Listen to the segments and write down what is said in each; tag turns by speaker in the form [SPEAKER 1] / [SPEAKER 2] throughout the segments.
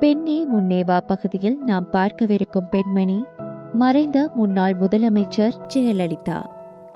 [SPEAKER 1] பெண்ணே முன்னேவா பகுதியில் நாம் பார்க்கவிருக்கும் பெண்மணி. மறைந்த முன்னாள் முதலமைச்சர் ஜெயலலிதா.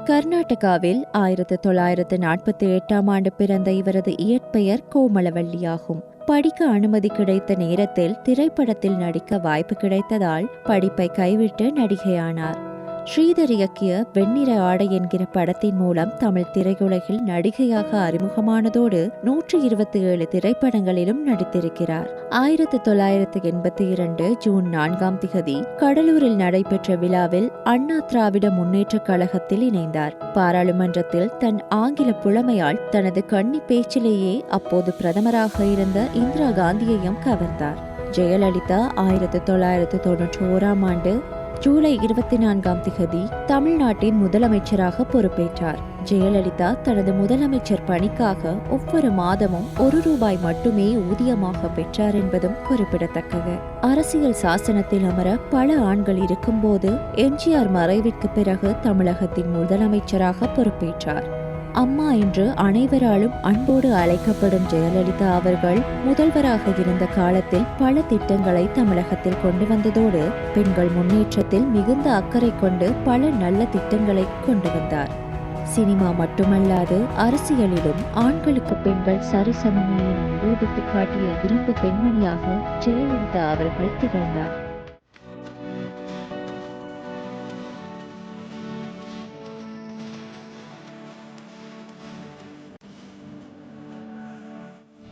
[SPEAKER 1] கர்நாடகாவில் ஆயிரத்து தொள்ளாயிரத்து நாற்பத்தி எட்டாம் ஆண்டு பிறந்த இவரது இயற்பெயர் கோமளவள்ளியாகும் படிக்க அனுமதி கிடைத்த நேரத்தில் திரைப்படத்தில் நடிக்க வாய்ப்பு கிடைத்ததால் படிப்பை கைவிட்டு நடிகையானார். ஸ்ரீதர் இயக்கிய வெண்ணிற ஆடை என்கிற படத்தின் மூலம் தமிழ் திரையுலகில் நடிகையாக அறிமுகமானதோடு நூற்றி இருபத்தி ஏழு திரைப்படங்களிலும் நடித்திருக்கிறார். ஆயிரத்து தொள்ளாயிரத்து எண்பத்தி இரண்டு ஜூன் நான்காம் திகதி கடலூரில் நடைபெற்ற விழாவில் அண்ணா திராவிட முன்னேற்ற கழகத்தில் இணைந்தார். பாராளுமன்றத்தில் தன் ஆங்கில புலமையால் தனது கண்ணி பேச்சிலேயே அப்போது பிரதமராக இருந்த இந்திரா காந்தியையும் கவர்ந்தார். ஜெயலலிதா ஆயிரத்து தொள்ளாயிரத்து தொன்னூற்றி ஓராம் ஆண்டு ஜூலை இருபத்தி நான்காம் திகதி தமிழ்நாட்டின் முதலமைச்சராக பொறுப்பேற்றார். ஜெயலலிதா தனது முதலமைச்சர் பணிக்காக ஒவ்வொரு மாதமும் ஒரு ரூபாய் மட்டுமே ஊதியமாக பெற்றார் என்பதும் குறிப்பிடத்தக்கது. அரசியல் சாசனத்தில் அமர பல ஆண்கள் இருக்கும்போது எம்ஜிஆர் மறைவிற்கு பிறகு தமிழகத்தின் முதலமைச்சராக பொறுப்பேற்றார். அம்மா என்று அனைவராலும் அன்போடு அழைக்கப்படும் ஜெயலலிதா அவர்கள் முதல்வராக இருந்த காலத்தில் பல திட்டங்களை தமிழகத்தில் கொண்டு வந்ததோடு பெண்கள் முன்னேற்றத்தில் மிகுந்த அக்கறை கொண்டு பல நல்ல திட்டங்களை கொண்டு வந்தார். சினிமா மட்டுமல்லாது அரசியலிலும் ஆண்களுக்கு பெண்கள் சரிசமமையை நிரூபித்து காட்டிய இரும்பு பெண்மணியாக ஜெயலலிதா அவர்கள் திகழ்ந்தார்.